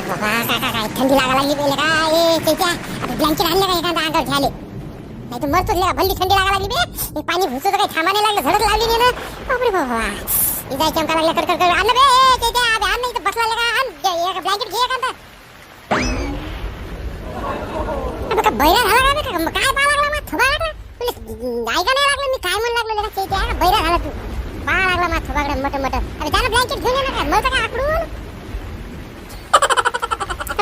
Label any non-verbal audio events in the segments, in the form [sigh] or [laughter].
थंडी लागायला लागली पहिले काय ए त्याच्या आता ब्लँकेट आणलं का एखादा अंगावर घ्याले नाही तर मरतो लेका भल्ली थंडी लागा लागली बे पाणी भुसत काही थांबा लागलं झडत लावली नाही ना बापरे बाबा इजाय चमका लागला कड कर कड आणलं बे त्याच्या आधी आण नाही तर बसला लागा आण एक ब्लँकेट घे एखादा बैरा झाला का बेटा काय पाहा लागला मग थोबा लागला तुला ऐका नाही लागलं मी काय म्हणू लागलो लेका त्याच्या बैरा झाला तू पाहा लागला मग थबाकडे मट मट अरे त्याला ब्लँकेट घेऊन ये ना काय मरतं का आकडून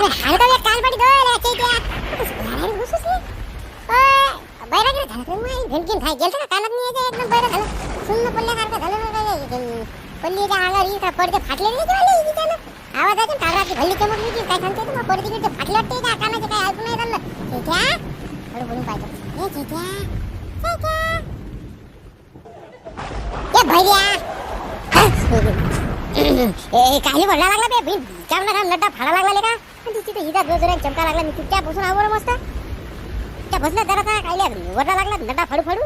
अरे काल घुसूस बैरा गेला झालं रे खाय गेलं का? कानात नाही यायचं एकदम बैरा झालं. सुन्न पडल्यासारखं झालं ना काय? पल्लीच्या अंगावर इथं पडते फाटले नाही ते वाले आवाज आहे भल्ली चमकली काय सांगते मग फाटले वाटते का? कानाचे काय नाही झालं थोडं बोलून पाहिजे ए चैत्या चैत्या ए भैया ए काही बोलला लागला बे बिन काम ना फाडा लागला का? आणि तिथे हिदा जो चमका लागला मी तुझ्या बसून आवड मस्त. त्या बसल्या जरा काय वरला लागला नटा फडू फडू.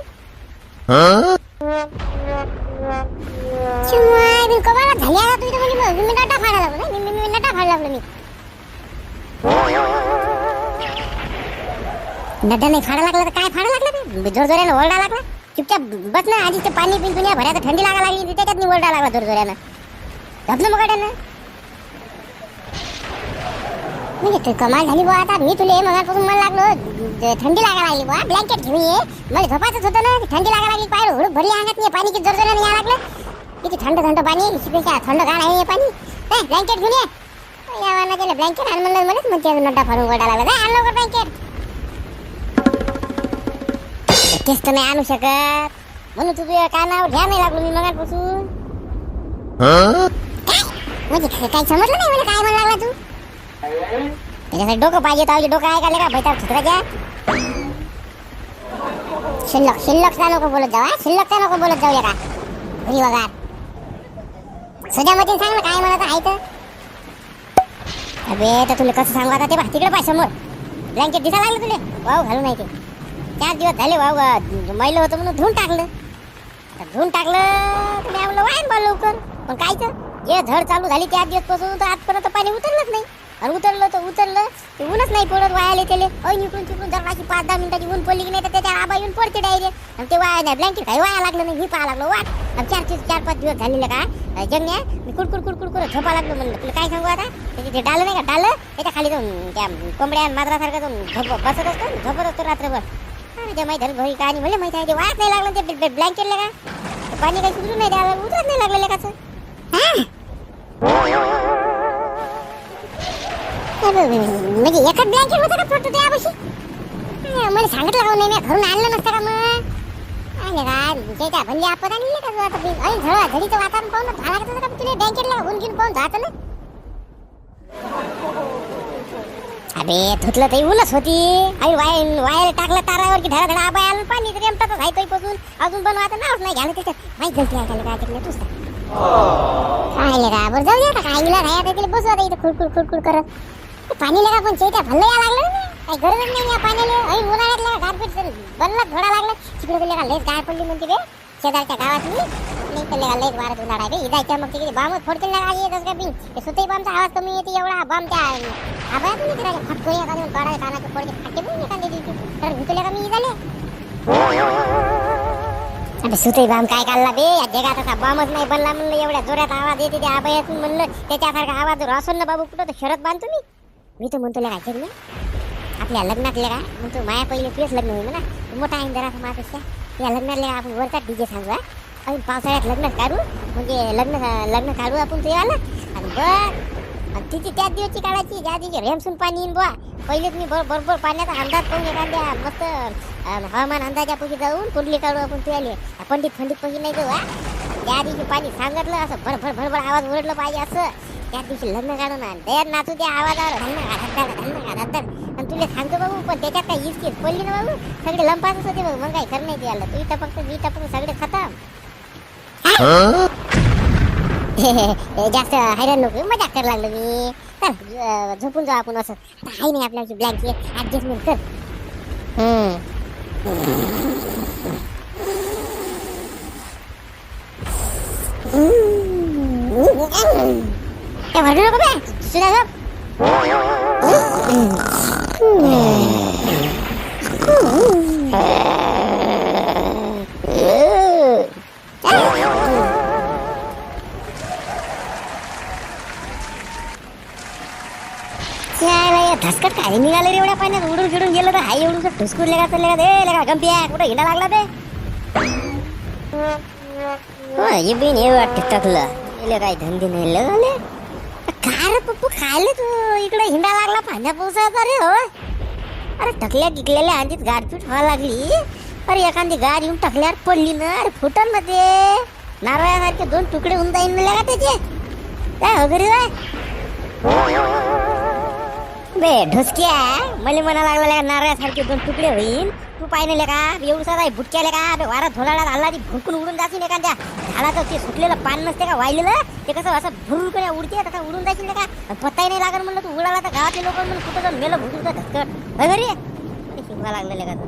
शिवाय बिन कमाला झाली आता तू म्हणजे मी फाडा लागलो. मी मी फाडा लागलो मी. नाही फाडा लागला तर काय फाडा लागला जोरजोऱ्यानं ओरडा लागला. चुपचाप बस ना आधी ते पाणी पिऊन दुनिया भरायचं थंडी लागा लागली त्याच्यात मी ओरडा लागला जोरजोऱ्यानं. जोरानं धपलं मग ना म्हणजे तू कमाल. झाली बुवा आता मी तुले मगापासून मला लागलो. थंडी लागा लागली बुवा. ब्लँकेट घेऊन ये. मला झोपायचंच होतं ना. थंडी लागा लागली पाय हुडूक भरली अंगात नाही पाणी किती जोरजोराने यायला लागलं. किती थंड थंड पाणी हिच्यापेक्षा थंड गाण आहे हे पाणी. ए ब्लँकेट घेऊन ये. यावाना गेलं ब्लँकेट आण म्हणलं मलाच म्हणते नड्डा फाडून गोडा लागला. आण लवकर ब्लँकेट तेच तर नाही आणू शकत. म्हणून तुझं कानावर घ्या नाही लागलो मी मगापासून. काय? म्हणजे काय समजलं नाही मला? काय म्हणा लागला तू? त्याच्यासाठी डोकं पाहिजे तर डोकं आहे का बैठा छत्राच्या शिल्लक शिल्लकचा नको बोलत जाऊ हा? शिल्लकचा नको बोलत जाऊ का घरी वगार सजामध्ये सांग ना काय म्हणत आहे तर. अबे तर तुला कसं सांगू आता? ते बा तिकडे पाय समोर. ब्लँकेट दिसा लागलं तुले? वाव घालून नाही ते. चार दिवस झाले वाव मैल होतं म्हणून धुवून टाकलं. धुवून टाकलं तुम्ही आपलं वाईन बा लवकर. पण कायचं जे झड चालू झाली त्या दिवसपासून तर आजपर्यंत पाणी उतरलंच नाही. आणि उतरलं तर उतरलं. ते ऊनच नाही पडत वायाले त्याले. ऐन इकडून तिकडून जर बाकी पाच दहा मिनिटाची ऊन पडली की नाही तर त्याच्या आबा येऊन पडते डायरेक्ट आणि ते वाया नाही ब्लँकेट काही वाया लागलं नाही. मी पाहा लागलो. वाट. आणि चार चार चार पाच दिवस झालेले का? जगण्या मी कुडकुड कुडकुड करत झोपा लागलो म्हणलं. तुला काय सांगू आता? त्याची ते डालं नाही का? डालं. त्याच्याखाली जाऊन त्या कोंबड्या माजरासारखं जाऊन झोप बसत असतो झोपत असतो रात्रभर. अरे ते माहिती घरी का आणि मला माहिती आहे ते वायात नाही लागलं ते ब्लँकेटला का? पाणी काही सुरू नाही. द्यायला उतरत नाही लागलेलं कसं म्हणजे एकच ब्लँकेट होतं का फोटो त्यापाशी मला सांगितलं का नाही मी घरून आणलं नसतं का मग? आले का त्याच्या भल्ली आपत आणली का तू आता? बी- अरे झळ घडीचं वातावरण पाहून झाला का तुझं का तुला ब्लँकेटला ऊन घेऊन पाहून जात ना अबे धुतलं तरी ऊनच होती. अरे वायर वायर टाकलं तारावर की धडा धडा आबाय आलं पाणी तरी आमचा आहे तो पासून. अजून पण बनवायचं नावच नाही घ्यायला त्याच्यात. माहीत गलती आहे त्याला काय तिकडे तुझं काय का? बरं जाऊ दे आता काय गेला काय आता तिला बसू आता इथं खुडखुड खुडखुड करत. पाणी लगा पण चैत्या भल्ल या लागलं ना? काही गरजच नाही या पाण्याला. आई उन्हाळ्यात लगा गारपीट बनला थोडा लागला. तिकडे गेले का लयच गार पडली म्हणते रे शेजारच्या गावातली. नाही तर लगा लयच वारत उन्हाळा रे इदायच्या मग तिकडे बामच फोडतील ना आज येतच का बिन? ते सुतई बामचा आवाज कमी येते एवढा. बाम त्या आवाज नाही करायला. फटको या एखाद्या काढायला कानाचे फोडते फाटे पण एखाद्या दिवशी. तर भुतले का मी झाले अबे सुतई बाम काय काढला बे? या जगात असा बामच नाही बनला म्हणलं. एवढ्या जोरात आवाज येते ते आबायातून म्हणलं. त्याच्यासारखा आवाज जर ना बाबू कुठं तर शरद बांधतो मी. मी तर म्हणतो काय जग आपल्या लग्नातले का म्हणतो माया पहिले तेच लग्न होईल म्हणा. मोठा आहे जरा माझ्यापेक्षा. या लग्नात का आपण वरचा डीजे सांगू हा. आणि पावसाळ्यात लग्न काढू. म्हणजे लग्न लग्न काढू आपण ते आलं आणि बघ आणि तिची त्याच दिवशी काढायची. ज्या दिवशी रेमसून पाणी येईन बुवा. पहिलेच मी बरोबर बरोबर पाण्याचा अंदाज पाहून एखाद्या मस्त हवामान अंदाजापैकी जाऊन कुंडली काढू आपण ते आले पंडित पंडित पैकी नाही जाऊ हा. त्या दिवशी पाणी सांगितलं असं भरभर भरभर आवाज ओरडलं पाहिजे असं. त्या दिवशी लग्न काढून ना दयात नाचू त्या आवाजावर. धन्न घालत धन्न घालत आणि तुला सांगतो बाबू पण त्याच्यात काही इस्कीच पडली ना बाबू. सगळे लंपासच होते बघ मग काही खरं नाही ते आलं. तू टपक मी टपक सगळे खतम. [laughs] जास्त हैराण नको मजा कर लागलो मी. चल झोपून जाऊ आपण असं. आहे नाही आपल्याची ब्लँकेट ऍडजस्टमेंट कर. हम्म. ए, भरडू नको बे सुद्धा धसकट काय निघाले रे एवढ्या पाण्यात उडून फिरून गेलं तर हाय एवढून ठुसकूर लेगा तर लेगा दे लेगा कुठं हिंडा लागला बे हो हे बिन हे वाटतं काय धंदे नाही अरे पप्पू खायला तू इकडे हिंडा लागला पाण्या पावसाचा रे हो. अरे टकल्या गिकलेल्या आधीत गारपीट व्हायला लागली. अरे एखादी गार येऊन टकल्यावर पडली ना अरे फुटन ना ते. नारळासारखे दोन तुकडे होऊन जाईन ना का त्याचे? काय वगैरे काय बे ढोसक्या. मला म्हणा लागला नारळासारखे दोन तुकडे होईन. तू नाही का? एवढसा साधा भुटक्याले का? बे वारा धोलाडात आला ती भुरकून उडून जाशील एखाद्या झाडाचं ते सुटलेलं पान नसते का वाहिलेलं ते कसं असं भुरकून उडते तसं उडून जाशील का? पत्ताही नाही लागत म्हणलं तू उडाला तर गावातले लोक म्हणून कुठं जाऊन मेलं भुरून धसकट घरी ते शिकवा लागलेलं का तू?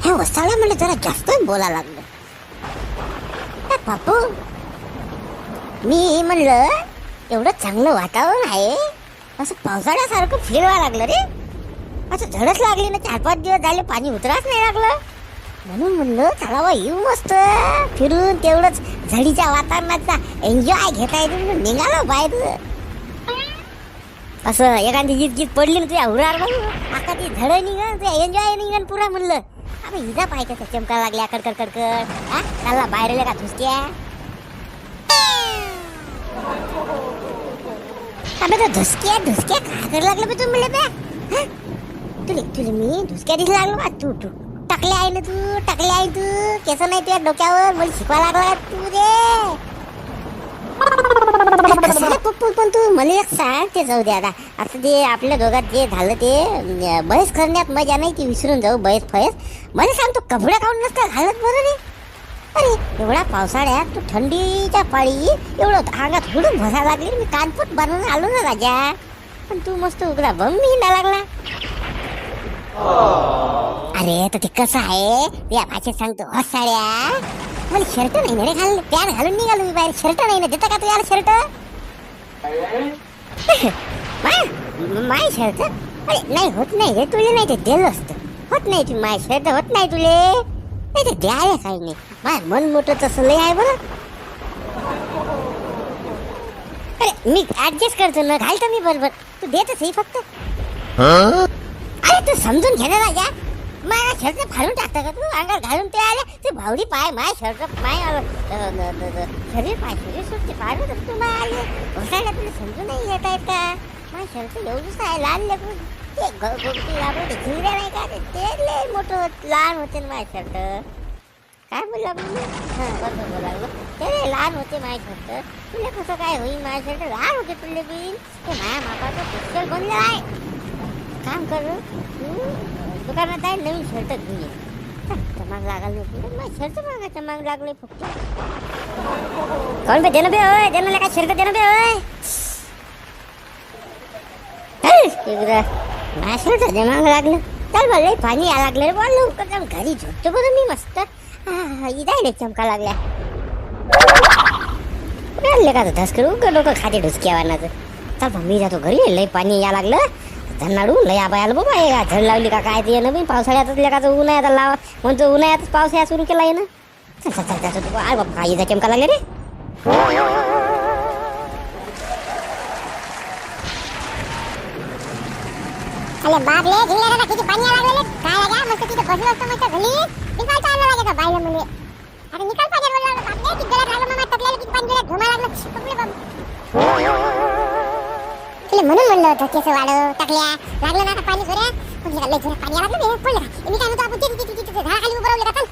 [laughs] हे वसाळ्या म्हणलं जरा जास्त बोला लागलं. बापू. मी म्हणलं एवढं चांगलं वातावरण आहे. असं पावसाळ्यासारखं फिरवा लागलं रे. असं झडच लागली ना चार पाच दिवस झाले पाणी उतराच नाही लागलं. म्हणून म्हणलं चला येऊ मस्त. फिरून तेवढंच झडीच्या वातावरणाचा एन्जॉय घेता येते म्हणून निघालो बाहेर. असं एखादी गीत गीत पडली ना तुझ्या उरार आता ती झड निघन तुझ्या एन्जॉय निघन पुरा म्हणलं. अबे हिजा पाय कसं चमका लागल्या कडकड कडकड हा? चालला बाहेर का धुसक्या? अबे तो धुसक्या धुसक्या काय करायला लागलं बे तुम्ही म्हणलं बे? हा? तुले तुले मी धुसक्या दिसला लागलो का तू तू. टाकले आहे ना तू टाकले आहे तू. केस नाही तुझ्या डोक्यावर. मला शिकवा लागला तू रे. पप्पू पण तू मला एक सांग ते जाऊ दे आता. आता ते आपल्या दोघात जे झालं ते बहेस करण्यात मजा नाही ती विसरून जाऊ बहेस फयस मला सांग तू कपडे काढून नसता घालत बरं रे? अरे एवढा पावसाळ्यात तू थंडीच्या पाळी एवढं अंगात हुडून भसा लागली मी कानपूट बनवून आलो ना राजा. पण तू मस्त उघडा बम हिंडा लागला. अरे तर ते कसं आहे? या भाषेत सांगतो हो साड्या? मला शर्ट नाही ना रे घाल पॅन घालून निघालो मी बाहेर. शर्ट नाही ना देता का तू यार शर्ट माय शर्ट अरे नाही होत नाही रे तुले नाही ते दिलं असतं. होत नाही तू माय शर्ट होत नाही तुले. नाही ते द्यायला काही नाही. माय मन मोठं तसं लय आहे बरं. अरे मी ऍडजस्ट करतो ना घालतो मी बरोबर. तू देतच हे फक्त. तू समजून घे ना राजा. माझा शर्ट फाडून टाकता का तू? अंगात घालून ते आले. ते भावडी पाय माय शर्ट पाय शरीर पाय शरीर सुटते पाय तर तू माय आले घोसायला तुला समजून नाही येत आहेत का? माय शर्ट एवढंच आहे लहान लेकरू. ते ग- गोगटी आपण ते झिंगऱ्या नाही का? ते- ते लय मोठं लहान होते ना माय शर्ट. काय बोलला मी हां बरोबर बोला ते लय लहान होते माझे शर्ट. तुला कसं काय होईल माय शर्ट? लहान होते तुले बिन ते माया मापाचं पिक्चर बनलं आहे. काम कर दुकानात आहे नवीन शर्ट घेऊन ये मग चमाक लागाल नाही. तुला शर्ट मागायचं मग लागले फक्त. कोण बे देणं बे होय देणं काय शर्ट देणं बे होय? शर्ट जमाग लागलं. चल मला पाणी या लागलं रे बोल लवकर जाऊन घरी झोपतो बरं मी मस्त. इदाय चमका लागल्या. राहिले का धसकर उग डोकं खाते ढुसक्या वानाचं चल बा, मी जातो घरी लय पाणी या लागलं. धन्नाडू लय आबायाला बाबा हे का झड लावली का काय ते? नवीन पावसाळ्यातच लेखाचं उन्हाळ्यात लावा. म्हणतो उन्हाळ्यातच पावसाळ्यात सुरू केला आहे ना. चल चल चल चल अरे बाबा काय इजा चमका लागले रे. अरे बाप रे झिंगाला किती पाणी यायला लागले काय लागा? मस्त तिथे बसलो असतो मस्त घरी. निकाल चालला लागे का बायला म्हणजे अरे निकाल पाहिजे बोलला बाप रे किती गळ्यात राहिलं मामा टकल्याला किती पाणी गळ्यात धुमा लागलं. पकडले बाप तुला म्हणून म्हणलं होतं केस वाढव टाकल्या. लागलं ना आता पाणी जोऱ्या पण लय जोऱ्या पाणी आलं लागलं पडलं मी काय म्हणतो आपण तिथे तिथे तिथे झाडाखाली उभं राहिलं का चल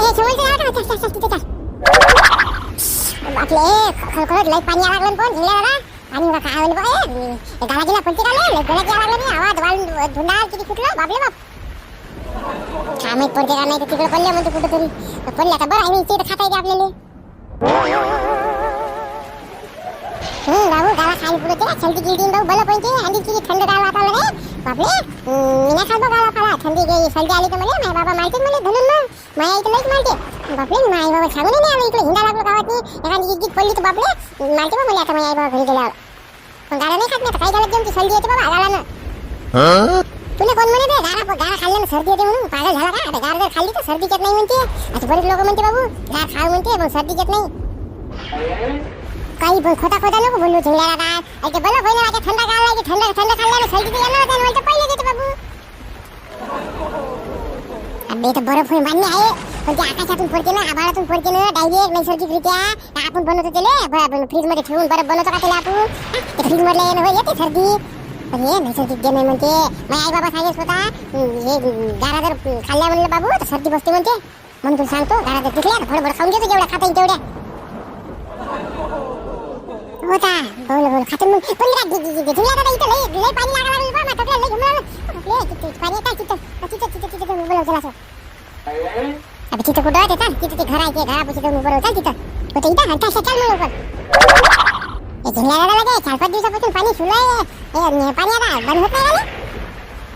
हे का चल. तिथे आपले खळखळत पाणी लागलं पण झिंगल्या आणि बघा काय होईल बघ गाला गेला पण तिला गळ्यात लागलं नाही आवाज वाळून धुंडाळ किती फुटलं? बापले बाप. काय माहीत पडते का नाही तिकडे पडल्या म्हणते पडल्या तर बरं आहे इथे खाता येते आपल्याला. हम्म बाबू गाला खाली पुढे ते थंडी भाऊ पण ते आणि किती थंड गाव वातावरण आहे बापरे मी नाही खात गाला खाला थंडी गेली सर्दी आली तर मला माझ्या बाबा मारते मला धरून ना माझ्या इथं लईच मारते बापरे माझ्या आई बाबा सांगून नाही आलं इकडे हिंडा लागलो गावातनी एखादी गीत गीत पडली तर बापरे मारते बा मला आता माझ्या आई बाबा घरी गेल्यावर पण गाडा नाही खात नाही काय झालं सर्दी येते बाबा गाळानं तुला कोण म्हणे ते गाडा गाडा खाल्ल्यानं सर्दी येते म्हणून पागल झाला का जर खाल्ली तर सर्दी येत नाही म्हणते आता बरेच लोक म्हणते बाबू गाड खाव म्हणते सर्दी येत नाही काही बोल खोटा खोटा नको बोलू झिंगल्याला काय? ऐके बोला होईना आता थंड गाळला की थंड थंड खाल्ल्यानं सर्दी तर येणार होतं म्हणते पहिले घेते बाबू. अबे तर बरं होय मान्य आहे पण ते आकाशातून पडते ना आभाळातून पडते ना डायरेक्ट नैसर्गिकरित्या. का आपण बनवतो त्याले फ्रीजमध्ये ठेवून बरं बनवतो का त्याला आपण? ते फ्रीज मधले येणं येते सर्दी. पण हे नैसर्गिक जे नाही म्हणते माझ्या आई बाबा सांगेस होता हे गारा जर खाल्ल्या म्हणलं बाबू तर सर्दी बसते म्हणते. म्हणून तुला सांगतो गारा जर दिसल्या तर फळभर खाऊन घेतो जेवढ्या खाता येईल तेवढ्या. होता. बोल बोल खातो मग. पण जरा गी- गी- झुला दादा इथं. लय लय पाणी लागायला लागलं बा माझ्या लय घुमलं आपले किती पाणी येतं तिथं. तिथं तिथं तिथं जाऊन उभं राहू अबे तिथं कुठं आहे ते तिथं ते घर आहे ते घरापाशी जाऊन उभं राहू. तिथं. होतं इथं. मग लवकर. झुला दादा लगे चार पाच दिवसापासून पाणी सुरू आहे. पाणी आता बंद होत नाही झालं.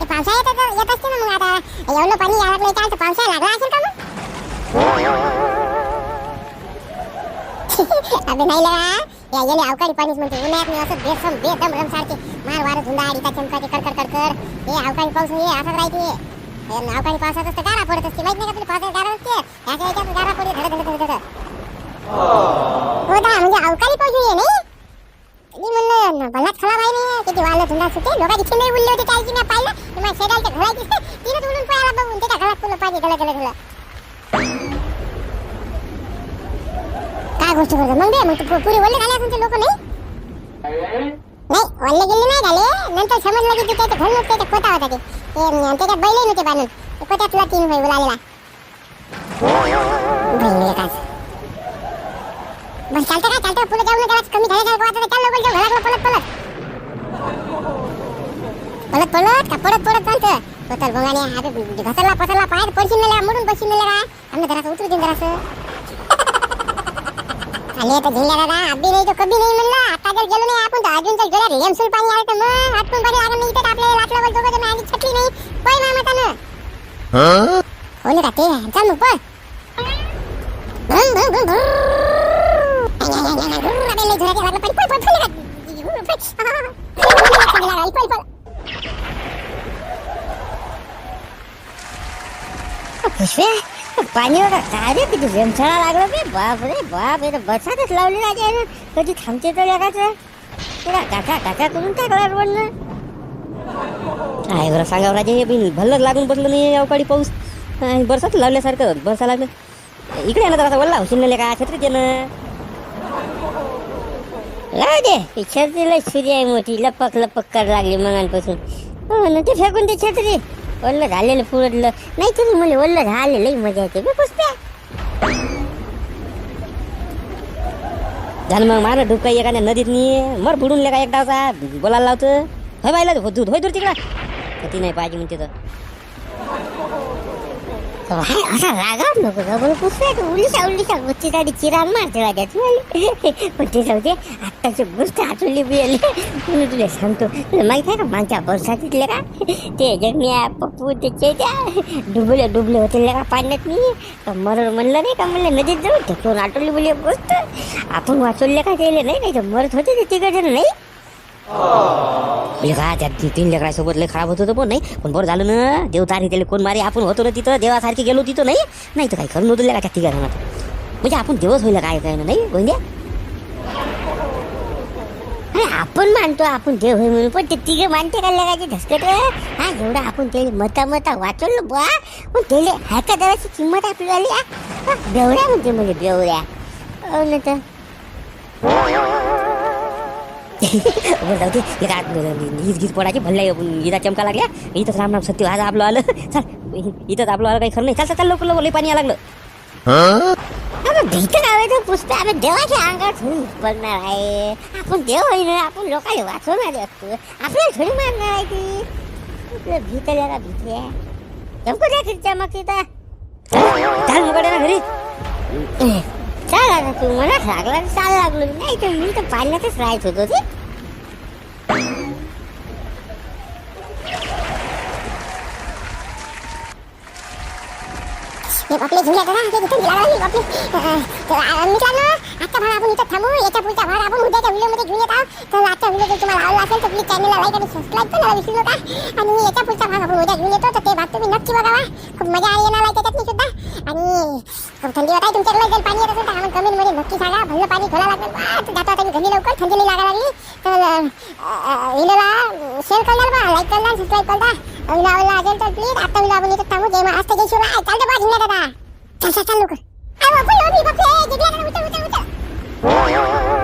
ते पावसाळ्यात तर येत असते ना मग आता. एवढं पाणी यायला लागलं पावसाळा लागला असेल का मग? [laughs] अबे नाही लगा या गेले अवकाळी पाणीच म्हणते उन्हाळ्यात नाही असं बेसम बेदम रम सारखे मार वारं धुंदा आडीता चमकाचे कडकड कडकड हे अवकाळी पाऊस हे असंच राहते. हे अवकाळी पावसात असतं गारा पडत असते. माहीत नाही का तुला पावसात गारा असते? याच्या याच्यात गारा पडते धड धड धड धड हो दा म्हणजे अवकाळी पाऊस नाही नाही? मी म्हणलं भल्लाच खराब आहे नाही किती वाळलं धुंदा सुटे. लोकांची चिन्ह उरले होते त्याची मी पाहिलं. माझ्या शेजारच्या घराची तिने उडून पळायला बघून त्याच्या घरात पूर्ण पाणी गळ गळ गळ काय गोष्ट करतो मग दे मग तू पुरी वल्ले झाले तुमचे लोक नाही? नाही वल्ले गेले नाही झाले नंतर समजलं की ते त्याचं घर नव्हतं त्याचा खोटा होता ते. ते अं, त्याच्यात बैलही नव्हते बांधून. ते खोट्यातला तीन भाई बोलालेला बस चालतं काय चालतं पुढे जाऊन जरा कमी झाले वाटतं चाल लवकर जाऊ. घरात पळत पळत पळत पळत का? पळत पळत चालतं पतल भोगाने घसरला पसरला पायात पडशील नेला मोडून पडशील नेला का आम्ही घरात उतरू दे जरासं. आले तर झिंगा दादा अभी नाही तो कभी नाही म्हणला आता जर गेलो नाही आपण तर अजून तर गेल्या रेमसूल पाणी आलं तर मग आटपून पाणी आलं नाही तर आपल्याला लाटलं बघ दोघं जण आधी छटली नाही। पळ मामातानं हो का ते चल मग पळ. भ्रम, भ्रम, भ्रम, लागलं पाणी. बघा काय रे किती रेमछाडा लागला बे बाप रे बाप. हे तर बसातच लावली राजा आहे कधी थांबते तर जगाचं? तुला काका काका करून टाकला रोडनं काय बरं सांगा राजे. हे बिन भल्लच लागून बसलं नाही अवकाळी पाऊस. हा, बरसात लावल्यासारखं बरसा लागलं. इकडे आहे ना जरा वल्ला शिनले का? छत्रीत ये ना. राहू दे ही छत्रीला छुरी आहे मोठी. लपक लपक कर लागली मगांपासून हो ना ते फेकून दे छत्री. ओल्लं झालेलं पुरडलं नाही तरी मला ओल्लं झालेलं लई मजा येते बे पुष्प्या झालं मग मार डुबका एखाद्या नदीत नी मर बुडून का एक डावचा बोलायला लावतं. होय बायला दूध होय दूर तिकडं. ती नाही पाहिजे म्हणते तर. काय असा रागाव नको जवळ पुष्प्या तू उलिसा उलिसा गोष्टीसाठी चिराग मारते राजा तू पण ते जाऊ दे आत्ताची गोष्ट आठवली बी आली म्हणून तुला सांगतो तुला माहीत आहे का मागच्या बरसातीतले का ते जगण्या पप्पू ते चेत्या डुबले डुबले होते का पाण्यात मी मरण म्हणलं नाही का म्हणलं नदीत जाऊ ढकलून आठवली बोली गोष्ट आपण वाचवले का त्याला नाही नाही तर मरत होते ते तिघ जण नाही म्हणजे का त्या तीन लेकरासोबत लय खराब होत होतं पण नाही? पण बरं झालं ना देव तारी त्याला कोण मारे? आपण होतो ना तिथं देवासारखे गेलो तिथं नाही? नाही तर काही खरं नव्हतं का त्या तिघा जणात म्हणजे आपण देवच होईल काय काय नाही गोंद्या अरे आपण मानतो आपण देव होय म्हणून पण ते तिघे मानते का लगायचे धसकट? हा एवढं आपण ते मता मता वाचवलं बा पण त्याला ह्या का किंमत आपल्याला झाली बेवड्या म्हणते म्हणजे बेवड्या. हो ना तर. [laughs] बोल जाऊ दे काय हीच गीत पडायची भल्ला इथं चमका लागल्या. इथंच राम राम सत्य आज आपलं आलं. चल इथंच आपलं आलं काही खरं नाही. चाल चाल लवकर लवकर पाणी यायला लागलं. अगं भीत पुस्तक आम्ही देवाच्या अंगात थोडी बघणार आहे. आपण देव होईन आपण लोकांना वाचवणार असतो. आपल्याला थोडी मारणार आहे ती. आपलं भीत भीती आहे. जमको द्या खिडच्या मग तिथं चाल मग ना घरी. चाल आता तू मला लागला चाल लागलो. नाही तर मी तर पाण्यातच राहत होतो ते हे बापले झुल्या दादा ते इथं गेला नाही बापले मित्रांनो आजचा भाग आपण इथं थांबू याच्या पुढचा भाग आपण उद्याच्या व्हिडिओमध्ये घेऊन येत आहोत तर आजचा व्हिडिओ जर तुम्हाला आवडला असेल तर प्लीज चॅनलला लाईक आणि सबस्क्राईब करायला विसरू नका आणि याच्या पुढचा भाग आपण उद्या घेऊन येतो तर ते भाग तुम्ही नक्की बघावा खूप मजा आली येणार आहे त्याच्यातनी सुद्धा आणि खूप थंडी होत आहे तुमच्याकडे जर पाणी येत असेल तर आम्हाला कमेंटमध्ये नक्की सांगा भरलं पाणी खोला लागेल बा जातो आता घरी लवकर थंडी नाही लागा लागली तर व्हिडिओला शेअर करणार बा लाईक करणार सबस्क्राईब करणार व्हिडिओ आवडला असेल तर प्लीज आता व्हिडिओ आपण इथं थांबू जय महाराष्ट्र जय शिवराय चालतं बा झिंगा दादा चल चल चल लवकर अरे बापरे, बापरे, बापरे, जिंकला दादा, उचल उचल उचल